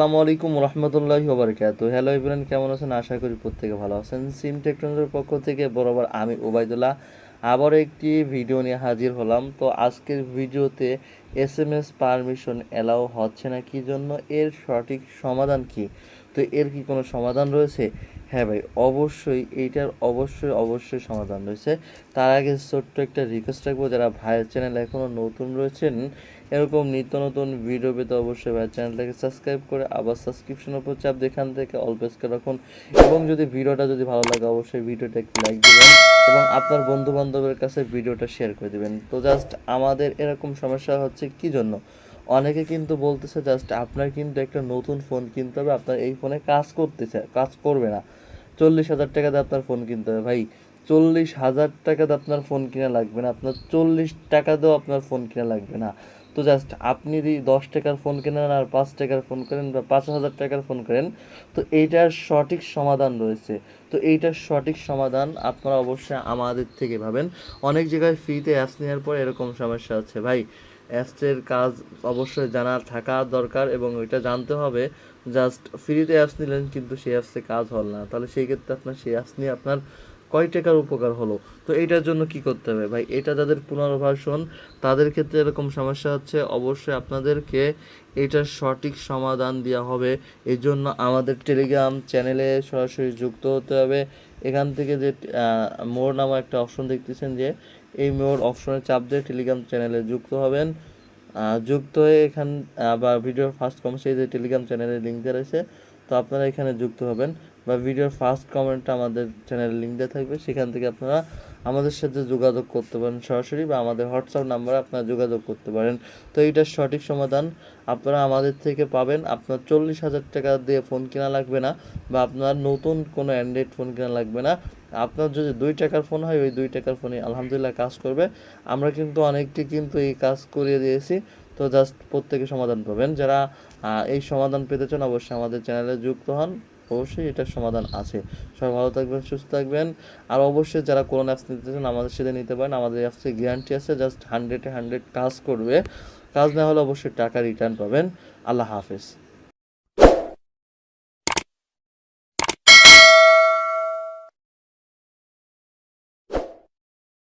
আসসালামু আলাইকুম রহমতুল্লাহি ওবরকাত হ্যালো ইব্রান কেমন আছেন? আশা করি প্রত্যেকে ভালো আছেন। সিম টেকনোলজির পক্ষ থেকে বরাবর আমি ওবায়দুল্লাহ। আবারও একটি ভিডিও নিয়ে হাজির হলাম। তো আজকের ভিডিওতে S M S permission allow হচ্ছে না কি জন্য? এর সঠিক সমাধান কি? তো এর কি কোনো সমাধান রয়েছে? হ্যাঁ ভাই, অবশ্যই এইটার অবশ্যই অবশ্যই সমাধান রয়েছে। তার আগে ছোট্ট একটা রিকোয়েস্ট রাখব, যারা ভাইয়ের চ্যানেল এখনও নতুন রয়েছেন, এরকম নিত্য নতুন ভিডিও পেতে অবশ্যই ভাইয়ের চ্যানেলটাকে সাবস্ক্রাইব করে আবার সাবস্ক্রিপশন উপর চাপ দেখান থেকে অল প্রেস রাখুন। এবং যদি ভিডিওটা যদি ভালো লাগে, অবশ্যই ভিডিওটা একটু লাইক দেবেন। এবং আপনার বন্ধু বান্ধবের কাছে ভিডিওটা শেয়ার করে দেবেন। তো জাস্ট আমাদের এরকম সমস্যা হচ্ছে কি জন্য? অনেকে কিন্তু বলতেছে জাস্ট আপনার কিন্তু একটা নতুন ফোন কিনতে হবে, আপনার এই ফোনে কাজ করতেছে, কাজ করবে না। চল্লিশ হাজার টাকা দিয়ে আপনার ফোন কিনতে হবে। ভাই চল্লিশ হাজার টাকা দিয়ে আপনার ফোন কিনা লাগবে না। আপনার চল্লিশ টাকা দিয়েও আপনার ফোন কিনা লাগবে না। তো জাস্ট আপনি যদি দশ টাকার ফোন কেনেন আর পাঁচ টাকার ফোন করেন বা পাঁচ হাজার টাকার ফোন করেন, তো এইটার সঠিক সমাধান রয়েছে। তো এইটার সঠিক সমাধান আপনারা অবশ্যই আমাদের থেকে ভাবেন। অনেক জায়গায় ফ্রিতে অ্যাপস নেওয়ার পর এরকম সমস্যা আছে। ভাই অ্যাপসের কাজ অবশ্যই জানা থাকা দরকার এবং ওইটা জানতে হবে। জাস্ট ফ্রিতে অ্যাপস নিলেন কিন্তু সেই অ্যাপসে কাজ হল না। তাহলে সেই ক্ষেত্রে আপনার সেই অ্যাপস নিয়ে আপনার কয় টাকার উপকার হলো? তো এটার জন্য কি করতে হবে? ভাই, এটা যাদের পুনর্বাসন তাদের ক্ষেত্রে এরকম সমস্যা হচ্ছে, অবশ্যই আপনাদেরকে এটার সঠিক সমাধান দেওয়া হবে। এই জন্য আমাদের টেলিগ্রাম চ্যানেলে সরাসরি যুক্ত হতে হবে। এখান থেকে যে মোর নামে একটা অপশন দেখতেছেন যে, এই মোর অপশনে চাপ দিয়ে টেলিগ্রাম চ্যানেলে যুক্ত হবেন। যুক্ত হয়ে এখান বা ভিডিওর ফার্স্ট কমেন্টে যে টেলিগ্রাম চ্যানেলের লিঙ্ক দেওয়া রয়েছে, তো আপনারা এখানে যুক্ত হবেন। বা ভিডিওর ফার্স্ট কমেন্টটা আমাদের চ্যানেলের লিঙ্ক দেওয়া থাকবে, সেখান থেকে আপনারা আমাদের সাথে যোগাযোগ করতে পারেন সরাসরি বা আমাদের হোয়াটসঅ্যাপ নাম্বারে আপনারা যোগাযোগ করতে পারেন। তো এইটার সঠিক সমাধান আপনারা আমাদের থেকে পাবেন। আপনার চল্লিশ হাজার টাকা দিয়ে ফোন কেনা লাগবে না বা আপনার নতুন কোনো অ্যান্ড্রয়েড ফোন কেনা লাগবে না। আপনার যদি দুই টাকার ফোন হয়, ওই দুই টাকার ফোনে আলহামদুলিল্লাহ কাজ করবে। আমরা কিন্তু অনেকটি কিন্তু এই কাজ করিয়ে দিয়েছি। তো জাস্ট প্রত্যেকে সমাধান পাবেন। যারা এই সমাধান পেতে চান অবশ্যই আমাদের চ্যানেলে যুক্ত হন। অবশ্যই এটার সমাধান আছে। সবাই ভালো থাকবেন, সুস্থ থাকবেন। আর অবশ্যই যারা কোনো অ্যাপস নিতে চান, আমাদের সাথে নিতে পারেন। আমাদের অ্যাপসে গ্যারান্টি আছে জাস্ট হান্ড্রেডে হান্ড্রেড কাজ করবে। কাজ না হলে অবশ্যই টাকা রিটার্ন পাবেন। আল্লাহ হাফেজ।